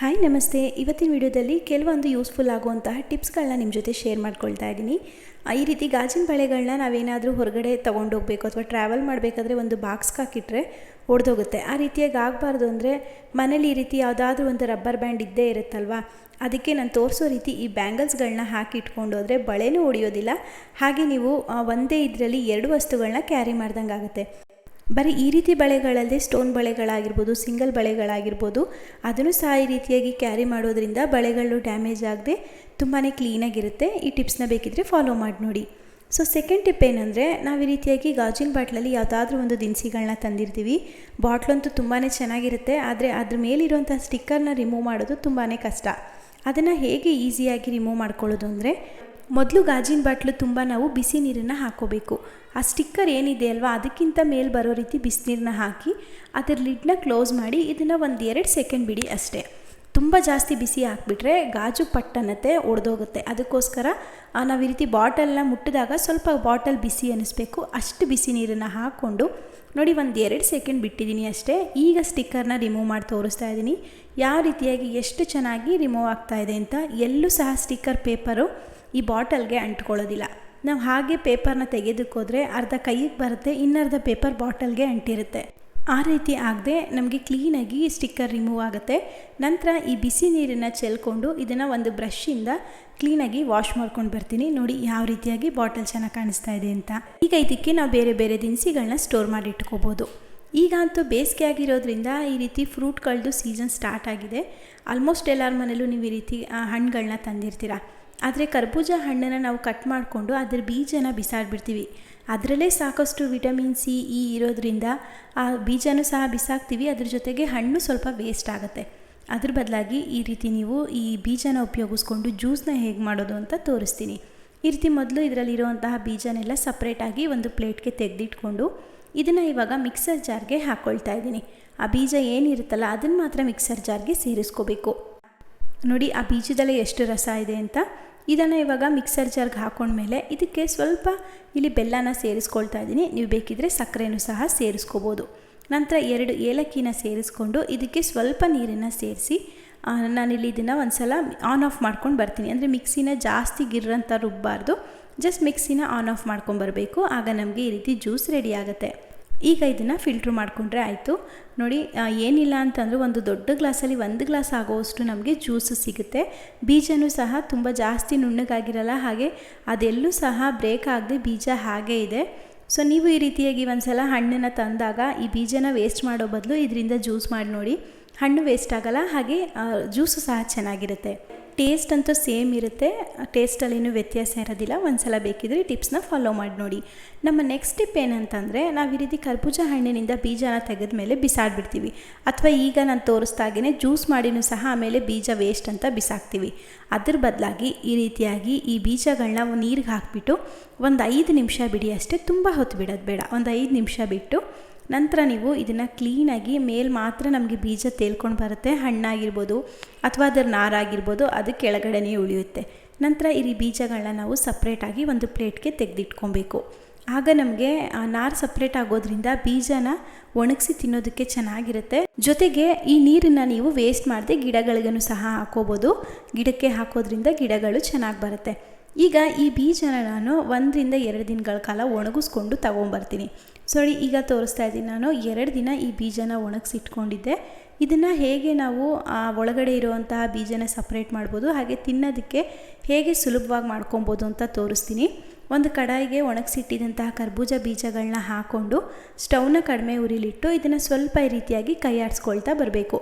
Hi ನಮಸ್ತೆ. ಇವತ್ತಿನ ವಿಡಿಯೋದಲ್ಲಿ ಕೆಲವೊಂದು ಯೂಸ್ಫುಲ್ ಆಗುವಂತಹ ಟಿಪ್ಸ್ಗಳನ್ನ ನಿಮ್ಮ ಜೊತೆ ಶೇರ್ ಮಾಡ್ಕೊಳ್ತಾ ಇದ್ದೀನಿ. ಈ ರೀತಿ ಗಾಜಿನ ಬಳೆಗಳನ್ನ ನಾವೇನಾದರೂ ಹೊರಗಡೆ ತೊಗೊಂಡೋಗ್ಬೇಕು ಅಥವಾ ಟ್ರಾವೆಲ್ ಮಾಡಬೇಕಾದ್ರೆ ಒಂದು ಬಾಕ್ಸ್ಗೆ ಹಾಕಿಟ್ರೆ ಒಡೆದೋಗುತ್ತೆ. ಆ ರೀತಿಯಾಗಿ ಆಗಬಾರ್ದು ಅಂದರೆ ಮನೇಲಿ ಈ ರೀತಿ ಯಾವುದಾದ್ರೂ ಒಂದು ರಬ್ಬರ್ ಬ್ಯಾಂಡ್ ಇದ್ದೇ ಇರುತ್ತಲ್ವಾ? ಅದಕ್ಕೆ ನಾನು ತೋರಿಸೋ ರೀತಿ ಈ ಬ್ಯಾಂಗಲ್ಸ್ಗಳನ್ನ ಹಾಕಿ ಇಟ್ಕೊಂಡು ಹೋದರೆ ಬಳೆನೂ ಹೊಡೆಯೋದಿಲ್ಲ ಹಾಗೆ ನೀವು ಒಂದೇ ಇದರಲ್ಲಿ ಎರಡು ವಸ್ತುಗಳನ್ನ ಕ್ಯಾರಿ ಮಾಡ್ದಂಗೆ ಆಗುತ್ತೆ ಬರೀ ಈ ರೀತಿ ಬಳೆಗಳಲ್ಲದೆ ಸ್ಟೋನ್ ಬಳೆಗಳಾಗಿರ್ಬೋದು ಸಿಂಗಲ್ ಬಳೆಗಳಾಗಿರ್ಬೋದು, ಅದನ್ನು ಸಹ ಈ ರೀತಿಯಾಗಿ ಕ್ಯಾರಿ ಮಾಡೋದ್ರಿಂದ ಬಳೆಗಳು ಡ್ಯಾಮೇಜ್ ಆಗದೆ ತುಂಬಾ ಕ್ಲೀನಾಗಿರುತ್ತೆ ಈ ಟಿಪ್ಸ್ನ ಬೇಕಿದ್ದರೆ ಫಾಲೋ ಮಾಡಿ ನೋಡಿ. ಸೊ ಸೆಕೆಂಡ್ ಟಿಪ್ ಏನಂದರೆ, ನಾವು ಈ ರೀತಿಯಾಗಿ ಗಾಜಿನ ಬಾಟ್ಲಲ್ಲಿ ಯಾವುದಾದ್ರೂ ಒಂದು ದಿನಸಿಗಳನ್ನ ತಂದಿರ್ತೀವಿ. ಬಾಟ್ಲಂತೂ ತುಂಬಾ ಚೆನ್ನಾಗಿರುತ್ತೆ, ಆದರೆ ಅದ್ರ ಮೇಲಿರುವಂಥ ಸ್ಟಿಕ್ಕರ್ನ ರಿಮೂವ್ ಮಾಡೋದು ತುಂಬಾ ಕಷ್ಟ. ಅದನ್ನು ಹೇಗೆ ಈಸಿಯಾಗಿ ರಿಮೂವ್ ಮಾಡ್ಕೊಳ್ಳೋದು ಅಂದರೆ ಮೊದಲು ಗಾಜಿನ ಬಾಟ್ಲು ತುಂಬ ನಾವು ಬಿಸಿ ನೀರನ್ನು ಹಾಕೋಬೇಕು. ಆ ಸ್ಟಿಕ್ಕರ್ ಏನಿದೆ ಅಲ್ವಾ, ಅದಕ್ಕಿಂತ ಮೇಲೆ ಬರೋ ರೀತಿ ಬಿಸಿನೀರನ್ನ ಹಾಕಿ ಅದರ ಲಿಡ್ನ ಕ್ಲೋಸ್ ಮಾಡಿ ಇದನ್ನು ಒಂದು ಎರಡು ಸೆಕೆಂಡ್ ಬಿಡಿ ಅಷ್ಟೇ. ತುಂಬ ಜಾಸ್ತಿ ಬಿಸಿ ಹಾಕ್ಬಿಟ್ರೆ ಗಾಜು ಪಟ್ಟನತೆ ಒಡೆದೋಗುತ್ತೆ. ಅದಕ್ಕೋಸ್ಕರ ನಾವು ಈ ರೀತಿ ಬಾಟಲ್ನ ಮುಟ್ಟಿದಾಗ ಸ್ವಲ್ಪ ಬಾಟಲ್ ಬಿಸಿ ಅನ್ನಿಸ್ಬೇಕು ಅಷ್ಟು ಬಿಸಿ ನೀರನ್ನು ಹಾಕ್ಕೊಂಡು ನೋಡಿ ಒಂದು ಎರಡು ಸೆಕೆಂಡ್ ಬಿಟ್ಟಿದ್ದೀನಿ ಅಷ್ಟೇ. ಈಗ ಸ್ಟಿಕ್ಕರ್ನ ರಿಮೂವ್ ಮಾಡಿ ತೋರಿಸ್ತಾ ಇದ್ದೀನಿ ಯಾವ ರೀತಿಯಾಗಿ ಎಷ್ಟು ಚೆನ್ನಾಗಿ ರಿಮೂವ್ ಆಗ್ತಾ ಇದೆ ಅಂತ ಎಲ್ಲೂ ಸಹ ಸ್ಟಿಕ್ಕರ್ ಪೇಪರು ಈ ಬಾಟಲ್ಗೆ ಅಂಟ್ಕೊಳ್ಳೋದಿಲ್ಲ. ನಾವು ಹಾಗೆ ಪೇಪರ್ನ ತೆಗೆಯೋದಕ್ಕೋದ್ರೆ ಅರ್ಧ ಕೈಗೆ ಬರುತ್ತೆ, ಇನ್ನರ್ಧ ಪೇಪರ್ ಬಾಟಲ್ಗೆ ಅಂಟಿರುತ್ತೆ. ಆ ರೀತಿ ಆಗದೆ ನಮಗೆ ಕ್ಲೀನಾಗಿ ಸ್ಟಿಕ್ಕರ್ ರಿಮೂವ್ ಆಗುತ್ತೆ. ನಂತರ ಈ ಬಿಸಿ ನೀರನ್ನು ಚೆಲ್ಕೊಂಡು ಇದನ್ನು ಒಂದು ಬ್ರಷಿಂದ ಕ್ಲೀನಾಗಿ ವಾಶ್ ಮಾಡ್ಕೊಂಡು ಬರ್ತೀನಿ. ನೋಡಿ ಯಾವ ರೀತಿಯಾಗಿ ಬಾಟಲ್ ಚೆನ್ನಾಗಿ ಕಾಣಿಸ್ತಾ ಇದೆ ಅಂತ. ಈಗ ಇದಕ್ಕೆ ನಾವು ಬೇರೆ ಬೇರೆ ದಿನಸಿಗಳನ್ನ ಸ್ಟೋರ್ ಮಾಡಿ ಇಟ್ಕೋಬೋದು. ಈಗ ಅಂತೂ ಬೇಸಿಗೆ ಆಗಿರೋದ್ರಿಂದ ಈ ರೀತಿ ಫ್ರೂಟ್ಗಳದ್ದು ಸೀಸನ್ ಸ್ಟಾರ್ಟ್ ಆಗಿದೆ. ಆಲ್ಮೋಸ್ಟ್ ಎಲ್ಲರ ಮನೇಲೂ ನೀವು ಈ ರೀತಿ ಹಣ್ಣುಗಳನ್ನ ತಂದಿರ್ತೀರ? ಆದರೆ ಕರ್ಬೂಜ ಹಣ್ಣನ್ನು ನಾವು ಕಟ್ ಮಾಡಿಕೊಂಡು ಅದರ ಬೀಜನ ಬಿಸಾಡ್ಬಿಡ್ತೀವಿ. ಅದರಲ್ಲೇ ಸಾಕಷ್ಟು ವಿಟಮಿನ್ ಸಿ, ಇ ಇರೋದ್ರಿಂದ ಆ ಬೀಜನೂ ಸಹ ಬಿಸಾಕ್ತೀವಿ. ಅದ್ರ ಜೊತೆಗೆ ಹಣ್ಣು ಸ್ವಲ್ಪ ವೇಸ್ಟ್ ಆಗುತ್ತೆ. ಅದ್ರ ಬದಲಾಗಿ ಈ ರೀತಿ ನೀವು ಈ ಬೀಜನ ಉಪಯೋಗಿಸ್ಕೊಂಡು ಜ್ಯೂಸ್ನ ಹೇಗೆ ಮಾಡೋದು ಅಂತ ತೋರಿಸ್ತೀನಿ. ಈ ರೀತಿ ಮೊದಲು ಇದರಲ್ಲಿರುವಂತಹ ಬೀಜನೆಲ್ಲ ಸಪ್ರೇಟಾಗಿ ಒಂದು ಪ್ಲೇಟ್ಗೆ ತೆಗೆದಿಟ್ಕೊಂಡು ಇದನ್ನು ಇವಾಗ ಮಿಕ್ಸರ್ ಜಾರ್ಗೆ ಹಾಕ್ಕೊಳ್ತಾ ಇದ್ದೀನಿ. ಆ ಬೀಜ ಏನಿರುತ್ತಲ್ಲ ಅದನ್ನು ಮಾತ್ರ ಮಿಕ್ಸರ್ ಜಾರ್ಗೆ ಸೇರಿಸ್ಕೋಬೇಕು. ನೋಡಿ ಆ ಬೀಜದಲ್ಲೇ ಎಷ್ಟು ರಸ ಇದೆ ಅಂತ. ಇದನ್ನು ಇವಾಗ ಮಿಕ್ಸರ್ ಜಾರ್ಗೆ ಹಾಕೊಂಡ್ಮೇಲೆ ಇದಕ್ಕೆ ಸ್ವಲ್ಪ ಇಲ್ಲಿ ಬೆಲ್ಲನ ಸೇರಿಸ್ಕೊಳ್ತಾ ಇದ್ದೀನಿ. ನೀವು ಬೇಕಿದ್ರೆ ಸಕ್ಕರೆನೂ ಸಹ ಸೇರಿಸ್ಕೋಬೋದು. ನಂತರ ಎರಡು ಏಲಕ್ಕಿನ ಸೇರಿಸ್ಕೊಂಡು ಇದಕ್ಕೆ ಸ್ವಲ್ಪ ನೀರನ್ನು ಸೇರಿಸಿ ನಾನಿಲ್ಲಿ ಇದನ್ನು ಒಂದು ಸಲ ಆನ್ ಆಫ್ ಮಾಡ್ಕೊಂಡು ಬರ್ತೀನಿ. ಅಂದರೆ ಮಿಕ್ಸಿನ ಜಾಸ್ತಿ ಗಿರ್ರಂತ ರುಬ್ಬಾರ್ದು. ಜಸ್ಟ್ ಮಿಕ್ಸಿನ ಆನ್ ಆಫ್ ಮಾಡ್ಕೊಂಡು ಬರಬೇಕು. ಆಗ ನಮಗೆ ಈ ರೀತಿ ಜ್ಯೂಸ್ ರೆಡಿ ಆಗುತ್ತೆ. ಈಗ ಇದನ್ನು ಫಿಲ್ಟ್ರ್ ಮಾಡಿಕೊಂಡ್ರೆ ಆಯಿತು. ನೋಡಿ ಏನಿಲ್ಲ ಅಂತಂದರೆ ಒಂದು ದೊಡ್ಡ ಗ್ಲಾಸಲ್ಲಿ ಒಂದು ಗ್ಲಾಸ್ ಆಗೋವಷ್ಟು ನಮಗೆ ಜ್ಯೂಸು ಸಿಗುತ್ತೆ. ಬೀಜನೂ ಸಹ ತುಂಬ ಜಾಸ್ತಿ ನುಣ್ಣಗಾಗಿರಲ್ಲ, ಹಾಗೆ ಅದೆಲ್ಲೂ ಸಹ ಬ್ರೇಕ್ ಆಗದೆ ಬೀಜ ಹಾಗೇ ಇದೆ. ಸೊ ನೀವು ಈ ರೀತಿಯಾಗಿ ಒಂದು ಸಲ ಹಣ್ಣನ್ನು ತಂದಾಗ ಈ ಬೀಜನ ವೇಸ್ಟ್ ಮಾಡೋ ಬದಲು ಇದರಿಂದ ಜ್ಯೂಸ್ ಮಾಡಿ ನೋಡಿ. ಹಣ್ಣು ವೇಸ್ಟ್ ಆಗಲ್ಲ, ಹಾಗೆ ಜ್ಯೂಸು ಸಹ ಚೆನ್ನಾಗಿರುತ್ತೆ. ಟೇಸ್ಟ್ ಅಂತೂ ಸೇಮ್ ಇರುತ್ತೆ. ಟೇಸ್ಟಲ್ಲೇನು ವ್ಯತ್ಯಾಸ ಇರೋದಿಲ್ಲ. ಒಂದು ಸಲ ಬೇಕಿದ್ರೆ ಟಿಪ್ಸ್ನ ಫಾಲೋ ಮಾಡಿ ನೋಡಿ. ನಮ್ಮ ನೆಕ್ಸ್ಟ್ ಟಿಪ್ ಏನಂತಂದರೆ, ನಾವು ಈ ರೀತಿ ಕರ್ಬೂಜ ಹಣ್ಣಿನಿಂದ ಬೀಜನ ತೆಗೆದ ಮೇಲೆ ಬಿಸಾಡ್ಬಿಡ್ತೀವಿ. ಅಥವಾ ಈಗ ನಾನು ತೋರಿಸ್ದಾಗೇ ಜ್ಯೂಸ್ ಮಾಡಿನೂ ಸಹ ಆಮೇಲೆ ಬೀಜ ವೇಸ್ಟ್ ಅಂತ ಬಿಸಾಕ್ತೀವಿ. ಅದ್ರ ಬದಲಾಗಿ ಈ ರೀತಿಯಾಗಿ ಈ ಬೀಜಗಳನ್ನ ನೀರಿಗೆ ಹಾಕಿಬಿಟ್ಟು ಒಂದು ಐದು ನಿಮಿಷ ಬಿಡಿ ಅಷ್ಟೇ. ತುಂಬ ಹೊತ್ತು ಬಿಡೋದು ಬೇಡ. ಒಂದು ಐದು ನಿಮಿಷ ಬಿಟ್ಟು ನಂತರ ನೀವು ಇದನ್ನು ಕ್ಲೀನಾಗಿ ಮೇಲೆ ಮಾತ್ರ ನಮಗೆ ಬೀಜ ತೇಲ್ಕೊಂಡು ಬರುತ್ತೆ, ಹಣ್ಣಾಗಿರ್ಬೋದು ಅಥವಾ ಅದರ ನಾರಾಗಿರ್ಬೋದು, ಅದು ಕೆಳಗಡೆನೇ ಉಳಿಯುತ್ತೆ. ನಂತರ ಈ ಬೀಜಗಳನ್ನ ನಾವು ಸಪ್ರೇಟಾಗಿ ಒಂದು ಪ್ಲೇಟ್ಗೆ ತೆಗೆದಿಟ್ಕೊಬೇಕು. ಆಗ ನಮಗೆ, ಆ ನಾರು ಸಪ್ರೇಟ್ ಆಗೋದ್ರಿಂದ ಬೀಜನ ಒಣಗಿಸಿ ತಿನ್ನೋದಕ್ಕೆ ಚೆನ್ನಾಗಿರುತ್ತೆ. ಜೊತೆಗೆ ಈ ನೀರನ್ನು ನೀವು ವೇಸ್ಟ್ ಮಾಡದೆ ಗಿಡಗಳಿಗೂ ಸಹ ಹಾಕೋಬೋದು. ಗಿಡಕ್ಕೆ ಹಾಕೋದ್ರಿಂದ ಗಿಡಗಳು ಚೆನ್ನಾಗಿ ಬರುತ್ತೆ. ಈಗ ಈ ಬೀಜನ ನಾನು ಒಂದರಿಂದ ಎರಡು ದಿನಗಳ ಕಾಲ ಒಣಗಿಸ್ಕೊಂಡು ತಗೊಂಬರ್ತೀನಿ. ಸೊ ನೋಡಿ ಈಗ ತೋರಿಸ್ತಾ ಇದ್ದೀನಿ ನಾನು. ಎರಡು ದಿನ ಈ ಬೀಜನ ಒಣಗಿಸಿಟ್ಕೊಂಡಿದ್ದೆ. ಇದನ್ನು ಹೇಗೆ ನಾವು ಒಳಗಡೆ ಇರುವಂತಹ ಬೀಜನ ಸಪ್ರೇಟ್ ಮಾಡ್ಬೋದು, ಹಾಗೆ ತಿನ್ನೋದಕ್ಕೆ ಹೇಗೆ ಸುಲಭವಾಗಿ ಮಾಡ್ಕೊಬೋದು ಅಂತ ತೋರಿಸ್ತೀನಿ. ಒಂದು ಕಡಾಯಿಗೆ ಒಣಗಿಸಿಟ್ಟಿದ್ದಂತಹ ಕರ್ಬೂಜ ಬೀಜಗಳನ್ನ ಹಾಕ್ಕೊಂಡು ಸ್ಟವ್ನ ಕಡಿಮೆ ಉರಿಲಿಟ್ಟು ಇದನ್ನು ಸ್ವಲ್ಪ ಈ ರೀತಿಯಾಗಿ ಕೈಯಾಡಿಸ್ಕೊಳ್ತಾ ಬರಬೇಕು.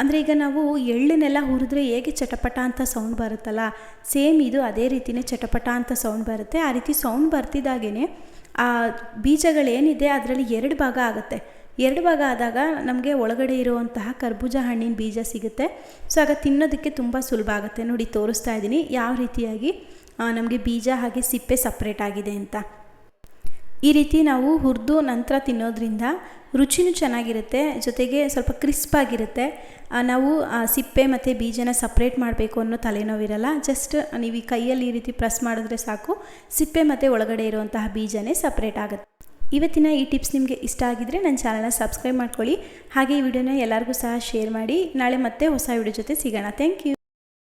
ಅಂದರೆ ಈಗ ನಾವು ಎಳ್ಳನ್ನೆಲ್ಲ ಹುರಿದ್ರೆ ಹೇಗೆ ಚಟಪಟ ಅಂತ ಸೌಂಡ್ ಬರುತ್ತಲ್ಲ? ಸೇಮ್ ಇದು ಅದೇ ರೀತಿಯೇ ಚಟಪಟ ಅಂತ ಸೌಂಡ್ ಬರುತ್ತೆ. ಆ ರೀತಿ ಸೌಂಡ್ ಬರ್ತಿದ್ದಾಗೇ ಆ ಬೀಜಗಳೇನಿದೆ ಅದರಲ್ಲಿ ಎರಡು ಭಾಗ ಆಗುತ್ತೆ. ಎರಡು ಭಾಗ ಆದಾಗ ನಮಗೆ ಒಳಗಡೆ ಇರುವಂತಹ ಕರ್ಬೂಜ ಹಣ್ಣಿನ ಬೀಜ ಸಿಗುತ್ತೆ. ಸೊ, ಆಗ ತಿನ್ನೋದಕ್ಕೆ ತುಂಬ ಸುಲಭ ಆಗುತ್ತೆ. ನೋಡಿ, ತೋರಿಸ್ತಾ ಇದ್ದೀನಿ. ಯಾವ ರೀತಿಯಾಗಿ ನಮಗೆ ಬೀಜ ಹಾಗೆ ಸಿಪ್ಪೆ ಸಪ್ರೇಟ್ ಆಗಿದೆ ಅಂತ. ಈ ರೀತಿ ನಾವು ಹುರಿದು ನಂತರ ತಿನ್ನೋದ್ರಿಂದ ರುಚಿನೂ ಚೆನ್ನಾಗಿರುತ್ತೆ, ಜೊತೆಗೆ ಸ್ವಲ್ಪ ಕ್ರಿಸ್ಪ್ ಆಗಿರುತ್ತೆ ನಾವು ಸಿಪ್ಪೆ ಮತ್ತು ಬೀಜನ ಸಪ್ರೇಟ್ ಮಾಡಬೇಕು ಅನ್ನೋ ತಲೆನೋವಿರಲ್ಲ ಜಸ್ಟ್ ನೀವು ಈ ಕೈಯಲ್ಲಿ ಈ ರೀತಿ ಪ್ರೆಸ್ ಮಾಡಿದ್ರೆ ಸಾಕು. ಸಿಪ್ಪೆ ಮತ್ತು ಒಳಗಡೆ ಇರುವಂತಹ ಬೀಜನೇ ಸಪ್ರೇಟ್ ಆಗುತ್ತೆ. ಇವತ್ತಿನ ಈ ಟಿಪ್ಸ್ ನಿಮಗೆ ಇಷ್ಟ ಆಗಿದ್ರೆ ನನ್ನ ಚಾನಲ್ನ ಸಬ್ಸ್ಕ್ರೈಬ್ ಮಾಡ್ಕೊಳ್ಳಿ. ಹಾಗೆ ಈ ವಿಡಿಯೋನ ಎಲ್ಲರಿಗೂ ಸಹ ಶೇರ್ ಮಾಡಿ. ನಾಳೆ ಮತ್ತೆ ಹೊಸ ವಿಡಿಯೋ ಜೊತೆ ಸಿಗೋಣ. Thank you